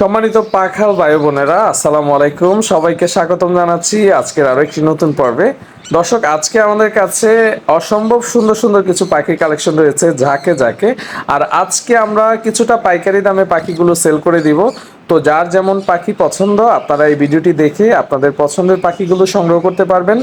সম্মানিত পাখাল ভাই বোনেরা, আসসালামু আলাইকুম। সবাইকে স্বাগতম জানাচ্ছি আজকের আরও একটি নতুন পর্বে। দর্শক, আজকে আমাদের কাছে অসম্ভব সুন্দর সুন্দর কিছু পাখির কালেকশন রয়েছে, ঝাঁকে ঝাঁকে। আর আজকে আমরা কিছুটা পাইকারি দামে পাখিগুলো সেল করে দিব। তো যার যেমন পাখি পছন্দ, আপনারা এই ভিডিওটি দেখে আপনাদের পছন্দের পাখিগুলো সংগ্রহ করতে পারবেন।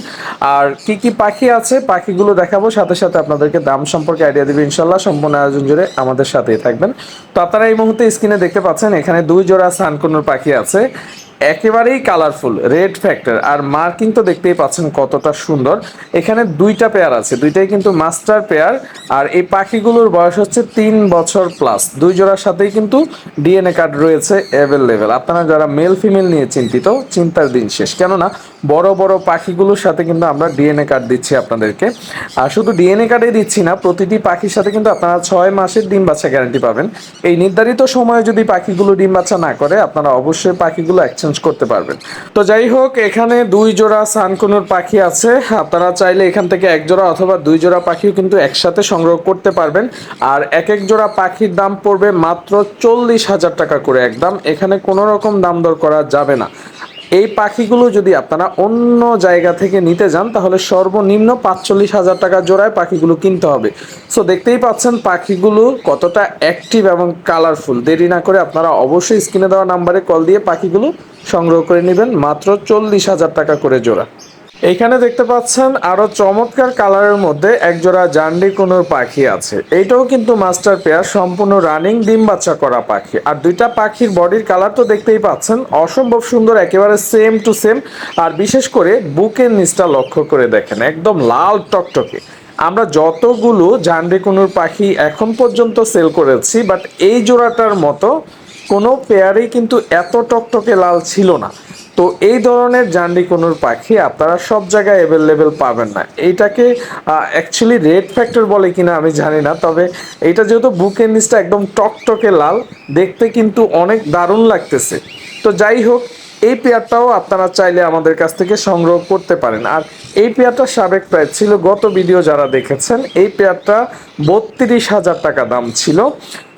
আর কি কি পাখি আছে, পাখিগুলো দেখাবো, সাথে সাথে আপনাদেরকে দাম সম্পর্কে আইডিয়া দেবে, ইনশাল্লাহ সম্পূর্ণ আয়োজন জুড়ে আমাদের সাথেই থাকবেন। তো আপনারা এই মুহূর্তে স্ক্রিনে দেখতে পাচ্ছেন, এখানে দুই জোড়া সানকুনুর পাখি আছে। একেবারেই কালারফুল রেড ফ্যাক্টর আর মার্কিং তো দেখতেই পাচ্ছেন কতটা সুন্দর। এখানে দুইটা পেয়ার আছে, দুইটাই কিন্তু মাস্টার পেয়ার আর এই পাখিগুলোর বয়স হচ্ছে তিন বছর প্লাস দুই জোড়ার সাথেই কিন্তু ডিএনএ কার্ড রয়েছে অ্যাভেলেবেল আপনারা যারা মেল ফিমেল নিয়ে চিন্তিত, চিন্তার দিন শেষ। কেননা, বড় বড় পাখিগুলোর সাথে কিন্তু আমরা ডিএনএ কার্ড দিচ্ছি আপনাদেরকে। আর শুধু ডিএনএ কার্ডে দিচ্ছি না, প্রতিটি পাখির সাথে কিন্তু আপনারা ছয় মাসের ডিম বাচ্চা গ্যারান্টি পাবেন। এই নির্ধারিত সময়ে যদি পাখিগুলো ডিম বাচ্চা না করে, আপনারা অবশ্যই পাখিগুলো এক্সচেঞ্জ করতে পারবেন। তো যাই হোক, এখানে দুই জোড়া সানকুনুর পাখি আছে। আপনারা চাইলে এখান থেকে এক জোড়া অথবা দুই জোড়া পাখিও কিন্তু একসাথে সংগ্রহ করতে পারবেন। আর এক এক জোড়া পাখির দাম পড়বে মাত্র চল্লিশ হাজার টাকা করে একদম। এখানে কোনো রকম দাম দর করা যাবে না। এই পাখিগুলো যদি আপনারা অন্য জায়গা থেকে নিতে যান, তাহলে সর্বনিম্ন পাঁচচল্লিশ হাজার টাকা জোড়ায় পাখিগুলো কিনতে হবে। সো দেখতেই পাচ্ছেন পাখিগুলো কতটা অ্যাক্টিভ এবং কালারফুল দেরি না করে আপনারা অবশ্যই স্ক্রিনে দেওয়া নাম্বারে কল দিয়ে পাখিগুলো সংগ্রহ করে নেবেন, মাত্র চল্লিশ হাজার টাকা করে জোড়া। এইখানে দেখতে পাচ্ছেন আরও চমৎকার কালারের মধ্যে একজোড়া জান্ডি কোনোর পাখি আছে। এইটাও কিন্তু মাস্টার পেয়ার, সম্পূর্ণ রানিং ডিম বাচ্চা করা পাখি। আর দুইটা পাখির বডির কালার তো দেখতেই পাচ্ছেন, অসম্ভব সুন্দর, একেবারে সেম টু সেম আর বিশেষ করে বুকের নিচটা লক্ষ্য করে দেখেন, একদম লাল টকটকে। আমরা যতগুলো জান্ডি কোনোর পাখি এখন পর্যন্ত সেল করেছি বাট এই জোড়াটার মতো কোনো পেয়ারেই কিন্তু এত টকটকে লাল ছিল না। তো এই ধরনের জান্ডি কোনুর পাখি আপনারা সব জায়গায় অ্যাভেলেবেল পাবেন না। এইটাকে অ্যাকচুয়ালি রেড ফ্যাক্টর বলে কিনা আমি জানি না, তবে এটা যেহেতু বুকের নিচটা একদম টকটকে লাল, দেখতে কিন্তু অনেক দারুণ লাগতেছে। তো যাই হোক, এই পেয়ারটাও আপনারা চাইলে আমাদের কাছ থেকে সংগ্রহ করতে পারেন। আর এই পেয়ারটা সাবেক প্রাইস ছিল, গত ভিডিও যারা দেখেছেন, এই পেয়ারটা বত্রিশ হাজার টাকা দাম ছিল।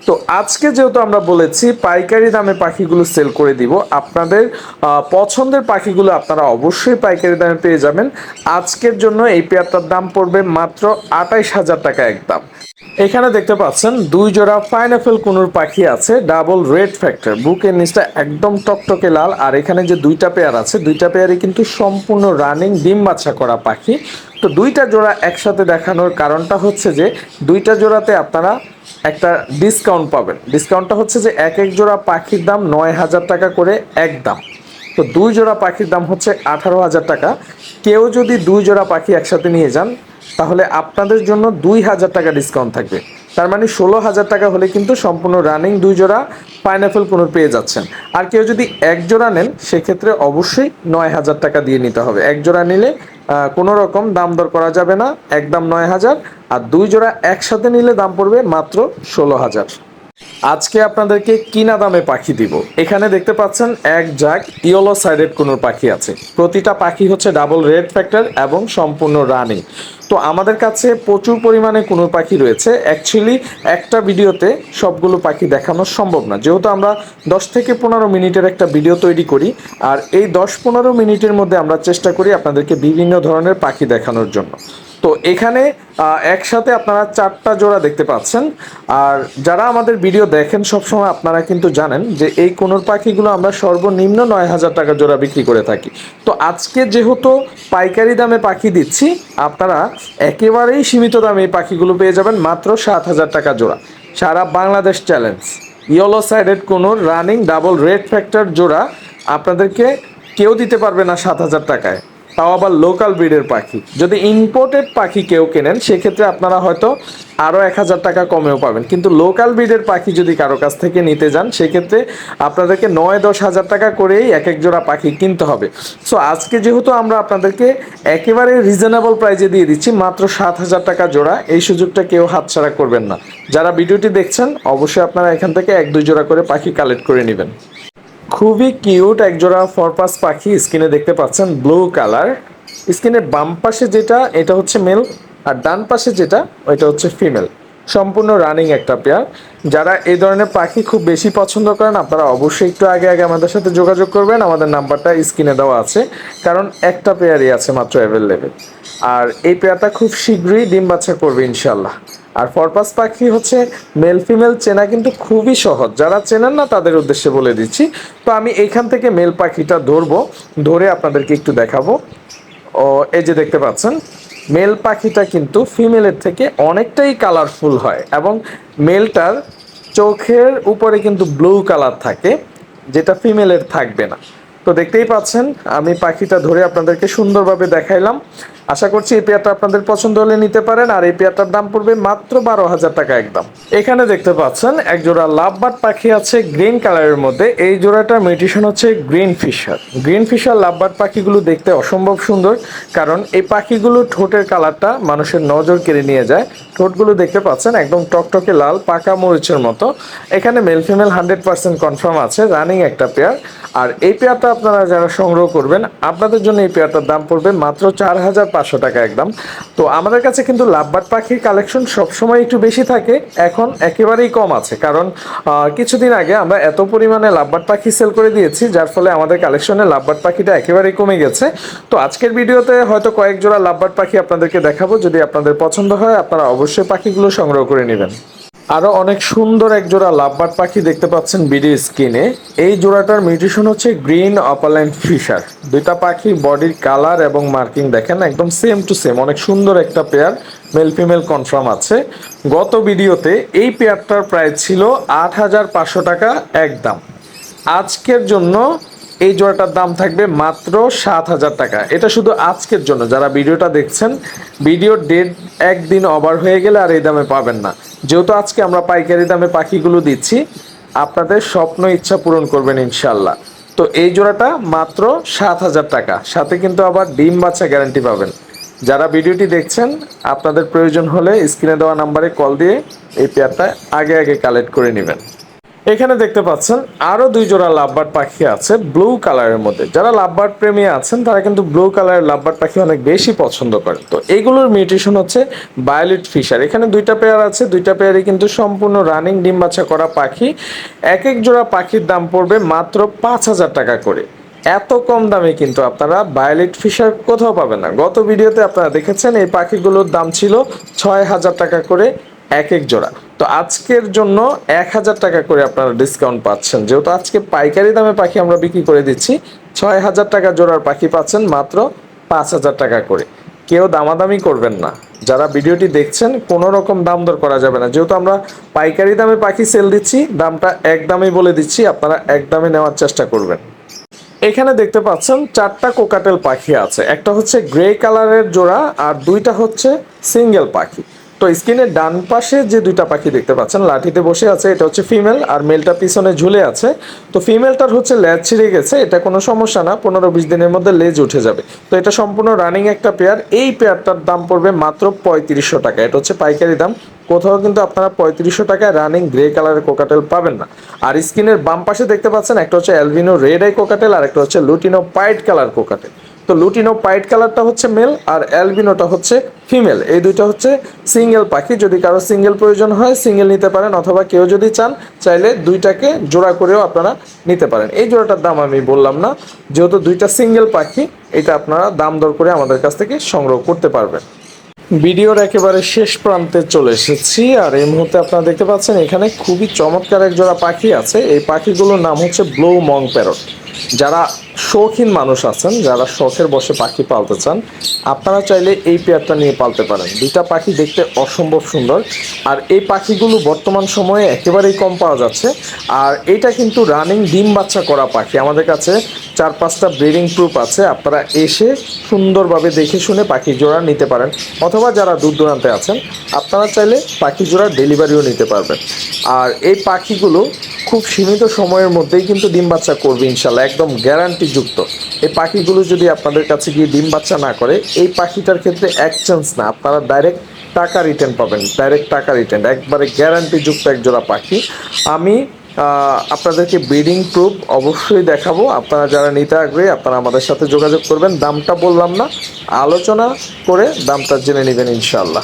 তো আজকে যেহেতু আমরা বলেছি পাইকারি দামে পাখিগুলো সেল করে দিব, আপনাদের পছন্দের পাখিগুলো আপনারা অবশ্যই পাইকারি দামে পেয়ে যাবেন। আজকের জন্য এই পেয়ারটার দাম পড়বে মাত্র আঠাইশ হাজার টাকা একদম। এখানে দেখতে পাচ্ছেন, দুই জোড়া পাইনাপেল কুনুর পাখি আছে ডাবল রেড ফ্যাক্টর বুকের নিচটা একদম টকটকে লাল, আর এখানে যে দুইটা পেয়ার আছে, দুইটা পেয়ারই কিন্তু সম্পূর্ণ রানিং ডিম বাচ্চা করা পাখি। তো দুইটা জোড়া একসাথে দেখানোর কারণটা হচ্ছে যে, দুইটা জোড়াতে আপনারা একটা ডিসকাউন্ট পাবেন। ডিসকাউন্টটা হচ্ছে যে এক এক জোড়া পাখির দাম নয় হাজার টাকা করে এক দাম। তো দুই জোড়া পাখির দাম হচ্ছে আঠারো হাজার টাকা। কেউ যদি দুই জোড়া পাখি একসাথে নিয়ে যান, তাহলে আপনাদের জন্য দুই হাজার টাকা ডিসকাউন্ট থাকবে। তার মানে ষোলো হাজার টাকা হলে কিন্তু সম্পূর্ণ রানিং দুই জোড়া পাইনাপেল কোনো পেয়ে যাচ্ছেন। আর কেউ যদি এক জোড়া নেন, সেক্ষেত্রে অবশ্যই নয় হাজার টাকা দিয়ে নিতে হবে। এক জোড়া নিলে কোনো রকম দাম দর করা যাবে না, একদম নয় হাজার, আর দুই জোড়া একসাথে নিলে দাম পড়বে মাত্র ষোলো হাজার। আজকে আপনাদেরকে কিনা দামে পাখি দিব। এখানে দেখতে পাচ্ছেন এক জাগ ইয়েলো সাইডেড কোনো পাখি আছে। প্রতিটা পাখি হচ্ছে ডাবল রেড ফ্যাক্টর এবং সম্পূর্ণ রানিং। তো আমাদের কাছে প্রচুর পরিমাণে কোনো পাখি রয়েছে। অ্যাকচুয়ালি একটা ভিডিওতে সবগুলো পাখি দেখানো সম্ভব না। যেহেতু আমরা দশ থেকে পনেরো মিনিটের একটা ভিডিও তৈরি করি, আর এই দশ পনেরো মিনিটের মধ্যে আমরা চেষ্টা করি আপনাদেরকে বিভিন্ন ধরনের পাখি দেখানোর জন্য। তো এখানে একসাথে আপনারা চারটা জোড়া দেখতে পাচ্ছেন। আর যারা আমাদের ভিডিও দেখেন সবসময় আপনারা কিন্তু জানেন যে এই কোনোর পাখিগুলো আমরা সর্বনিম্ন নয় হাজার টাকা জোড়া বিক্রি করে থাকি। তো আজকে যেহেতু পাইকারি দামে পাখি দিচ্ছি, আপনারা একেবারেই সীমিত দামে এই পাখিগুলো পেয়ে যাবেন মাত্র সাত হাজার টাকা জোড়া। সারা Bangladesh challenge. Yellow sided conure running double red factor জোড়া আপনাদেরকে কেউ দিতে পারবে না সাত হাজার টাকায়। তাও আবার লোকাল ব্রিডের পাখি। যদি ইম্পোর্টেড পাখি কেউ কেনেন, সেক্ষেত্রে আপনারা হয়তো আরও এক হাজার টাকা কমেও পাবেন। কিন্তু লোকাল ব্রিডের পাখি যদি কারও কাছ থেকে নিতে যান, সেক্ষেত্রে আপনাদেরকে নয়, দশ হাজার টাকা করেই এক এক জোড়া পাখি কিনতে হবে। সো আজকে যেহেতু আমরা আপনাদেরকে একেবারে রিজনেবল প্রাইজে দিয়ে দিচ্ছি, মাত্র সাত হাজার টাকা জোড়া, এই সুযোগটা কেউ হাতছাড়া করবেন না। যারা ভিডিওটি দেখছেন, অবশ্যই আপনারা এখান থেকে এক, দুই জোড়া করে পাখি কালেক্ট করে নেবেন। খুবই কিউট একজোড়া ফরপাস পাখি স্ক্রিনে দেখতে পাচ্ছেন ব্লু কালার। স্ক্রিনের বাম পাশে যেটা, এটা হচ্ছে মেল, আর ডান পাশে যেটা, ওইটা হচ্ছে ফিমেল। সম্পূর্ণ রানিং একটা পেয়ার। যারা এই ধরনের পাখি খুব বেশি পছন্দ করেন, আপনারা অবশ্যই একটু আগে আগে আমাদের সাথে যোগাযোগ করবেন। আমাদের নাম্বারটা স্ক্রিনে দেওয়া আছে, কারণ একটা পেয়ারই আছে মাত্র অ্যাভেলেবেল আর এই পেয়ারটা খুব শীঘ্রই ডিম বাচ্চা করবে ইনশাল্লাহ আর ফরপাস পাখি হচ্ছে মেল ফিমেল চেনা কিন্তু খুবই সহজ। যারা চেনেন না, তাদের উদ্দেশ্যে বলে দিচ্ছি। তো আমি এইখান থেকে মেল পাখিটা ধরবো, ধরে আপনাদেরকে একটু দেখাবো। ও, এই যে দেখতে পাচ্ছেন মেল পাখিটা কিন্তু ফিমেলের থেকে অনেকটাই কালারফুল হয় এবং মেলটার চোখের উপরে কিন্তু ব্লু কালার থাকে, যেটা ফিমেলের থাকবে না। তো দেখতেই পাচ্ছেন, আমি পাখিটা ধরে আপনাদেরকে সুন্দরভাবে দেখাইলাম। আশা করছি এই পেয়ারটা আপনাদের পছন্দ হলে নিতে পারেন, আর এই পেয়ারটার দাম পড়বে মাত্র বারো হাজার টাকা একদম। এখানে দেখতে পাচ্ছেন, এক জোড়া লাভবার্ড পাখি আছে গ্রিন কালারের মধ্যে। এই জোড়াটার মিউটিশন হচ্ছে green Fischer. Green Fischer lovebird পাখিগুলো দেখতে অসম্ভব সুন্দর, কারণ এই পাখিগুলো ঠোঁটের কালারটা মানুষের নজর কেড়ে নিয়ে যায়। ঠোঁটগুলো দেখতে পাচ্ছেন, একদম টকটকে লাল, পাকা মরিচের মতো। এখানে male female hundred percent confirm আছে রানিং একটা পেয়ার। আর এই পেয়ারটা আপনারা যারা সংগ্রহ করবেন, আপনাদের জন্য এই পেয়ারটার দাম পড়বে মাত্র চার হাজার পাঁচশো টাকা একদম। তো আমাদের কাছে কিন্তু লাভবার্ড পাখির কালেকশন সবসময় একটু বেশি থাকে, এখন একেবারেই কম আছে। কারণ কিছুদিন আগে আমরা এত পরিমাণে লাভবার্ড পাখি সেল করে দিয়েছি, যার ফলে আমাদের কালেকশনে লাভবার্ড পাখিটা একেবারেই কমে গেছে। তো আজকের ভিডিওতে হয়তো কয়েক জোড়া লাভবার্ড পাখি আপনাদেরকে দেখাবো, যদি আপনাদের পছন্দ হয়, আপনারা অবশ্যই পাখিগুলো সংগ্রহ করে নেবেন। আরও অনেক সুন্দর এক জোড়া লাভবার্ড পাখি দেখতে পাচ্ছেন বিডি স্কিনে। এই জোড়াটার মিউটেশন হচ্ছে গ্রিন অপালাইন ফিশার। দুইটা পাখির বডির কালার এবং মার্কিং দেখেন, একদম সেম টু সেম অনেক সুন্দর একটা পেয়ার মেল ফিমেল কনফার্ম আছে। গত ভিডিওতে এই পেয়ারটার প্রাইস ছিল আট হাজার পাঁচশো টাকা একদম। আজকের জন্য এই জোড়াটার দাম থাকবে মাত্র সাত হাজার টাকা। এটা শুধু আজকের জন্য, যারা ভিডিওটা দেখছেন ভিডিওর ডেট একদিন ওভার হয়ে গেলে আর এই দামে পাবেন না। যেহেতু আজকে আমরা পাইকারি দামে পাখিগুলো দিচ্ছি, আপনাদের স্বপ্ন, ইচ্ছা পূরণ করবেন ইনশাল্লাহ তো এই জোড়াটা মাত্র সাত হাজার টাকা। সাথে কিন্তু আবার ডিম বাচ্চা গ্যারান্টি পাবেন। যারা ভিডিওটি দেখছেন, আপনাদের প্রয়োজন হলে স্ক্রিনে দেওয়া নাম্বারে কল দিয়ে এই পেয়ারটা আগে আগে কালেক্ট করে নেবেন। এখানে দেখতে পাচ্ছেন আরও দুই জোড়া লাভবার্ড পাখি আছে ব্লু কালারের মধ্যে। যারা লাভবার্ড প্রেমী আছেন, তারা কিন্তু ব্লু কালারের লাভবার্ড পাখি অনেক বেশি পছন্দ করেন। তো এগুলোর মিউটেশন হচ্ছে বায়োলেট ফিশার। এখানে দুইটা পেয়ার আছে, দুইটা পেয়ারই কিন্তু সম্পূর্ণ রানিং ডিম বাচ্চা করা পাখি। এক এক জোড়া পাখির দাম পড়বে মাত্র পাঁচ হাজার টাকা করে। এত কম দামে কিন্তু আপনারা বায়োলেট ফিশার কোথাও পাবেন না। গত ভিডিওতে আপনারা দেখেছেন এই পাখিগুলোর দাম ছিল ছয় হাজার টাকা করে। এক এক জোড়া। তো আজকের জন্য এক হাজার টাকা করে আপনারা ডিসকাউন্ট পাচ্ছেন। যেহেতু আজকে পাইকারি দামে পাখি আমরা বিক্রি করে দিচ্ছি, ছয় হাজার টাকা জোড়ার পাখি পাচ্ছেন মাত্র পাঁচ হাজার টাকা করে। কেউ দামাদামি করবেন না। যারা ভিডিওটি দেখছেন কোনো রকম দাম দর করা যাবে না। যেহেতু আমরা পাইকারি দামে পাখি সেল দিচ্ছি, দামটা এক দামেই বলে দিচ্ছি, আপনারা এক দামে নেওয়ার চেষ্টা করবেন। এখানে দেখতে পাচ্ছেন চারটা কোকাটেল পাখি আছে। একটা হচ্ছে গ্রে কালারের জোড়া আর দুইটা হচ্ছে সিঙ্গেল পাখি। তো স্ক্রিনের ডান পাশে যে দুইটা পাখি দেখতে পাচ্ছেন, লাঠিতে বসে আছে, এটা হচ্ছে ফিমেল আর মেলটা পিছনে ঝুলে আছে। তো ফিমেলটার হচ্ছে লেজ ছিঁড়ে গেছে, এটা কোনো সমস্যা না, পনেরো বিশ দিনের মধ্যে লেজ উঠে যাবে। তো এটা সম্পূর্ণ রানিং একটা পেয়ার, এই পেয়ারটার দাম পড়বে মাত্র পঁয়ত্রিশশো টাকা। এটা হচ্ছে পাইকারি দাম, কোথাও কিন্তু আপনারা পঁয়ত্রিশশো টাকায় রানিং গ্রে কালারের কোকাটেল পাবেন না। আর স্কিনের বাম পাশে দেখতে পাচ্ছেন, একটা হচ্ছে অ্যালভিনো রেড আই কোকাটেল আর একটা হচ্ছে লুটিনো পাইট কালার কোকাটেল। তো লুটিনো পাইট কালারটা হচ্ছে মেল আর অ্যালবিনোটা হচ্ছে ফিমেল। এই দুইটা হচ্ছে সিঙ্গেল পাখি। যদি কারও সিঙ্গেল প্রয়োজন হয়, সিঙ্গেল নিতে পারেন অথবা কেউ যদি চান, চাইলে দুইটাকে জোড়া করেও আপনারা নিতে পারেন। এই জোড়াটার দাম আমি বললাম না। যেহেতু দুইটা সিঙ্গেল পাখি, এটা আপনারা দাম দর করে আমাদের কাছ থেকে সংগ্রহ করতে পারবেন। ভিডিওর একেবারে শেষ প্রান্তে চলে এসেছি আর এই মুহূর্তে আপনারা দেখতে পাচ্ছেন এখানে খুবই চমৎকার এক জোড়া পাখি আছে। এই পাখিগুলোর নাম হচ্ছে ব্লু মং প্যারট। যারা শৌখিন মানুষ আছেন, যারা শখের বসে পাখি পালতে চান। আপনারা চাইলে এই পেয়ারটা নিয়ে পালতে পারেন। দুইটা পাখি দেখতে অসম্ভব সুন্দর। আর এই পাখিগুলো বর্তমান সময়ে একেবারেই কম পাওয়া যাচ্ছে। আর এটা কিন্তু রানিং ডিম বাচ্চা করা পাখি। আমাদের কাছে চার পাঁচটা ব্রিডিং প্রুফ আছে। আপনারা এসে সুন্দরভাবে দেখে শুনে পাখি জোড়া নিতে পারেন। অথবা যারা দূর দূরান্তে আছেন, আপনারা চাইলে পাখি জোড়া ডেলিভারিও নিতে পারবেন। আর এই পাখিগুলো খুব সীমিত সময়ের মধ্যেই কিন্তু ডিম বাচ্চা করবে ইনশাল্লাহ একদম গ্যারান্টিযুক্ত এই পাখিগুলো যদি আপনাদের কাছে গিয়ে ডিম বাচ্চা না করে, এই পাখিটার ক্ষেত্রে এক চান্স না। আপনারা ডাইরেক্ট টাকা রিটার্ন পাবেন। ডাইরেক্ট টাকা রিটার্ন একবারে গ্যারান্টিযুক্ত এক জোড়া পাখি। আমি আপনাদেরকে ব্রিডিং প্রুফ অবশ্যই দেখাবো। আপনারা যারা নিতে আগ্রহী, আপনারা আমাদের সাথে যোগাযোগ করবেন। দামটা বললাম না, আলোচনা করে দামটা জেনে নেবেন ইনশাল্লাহ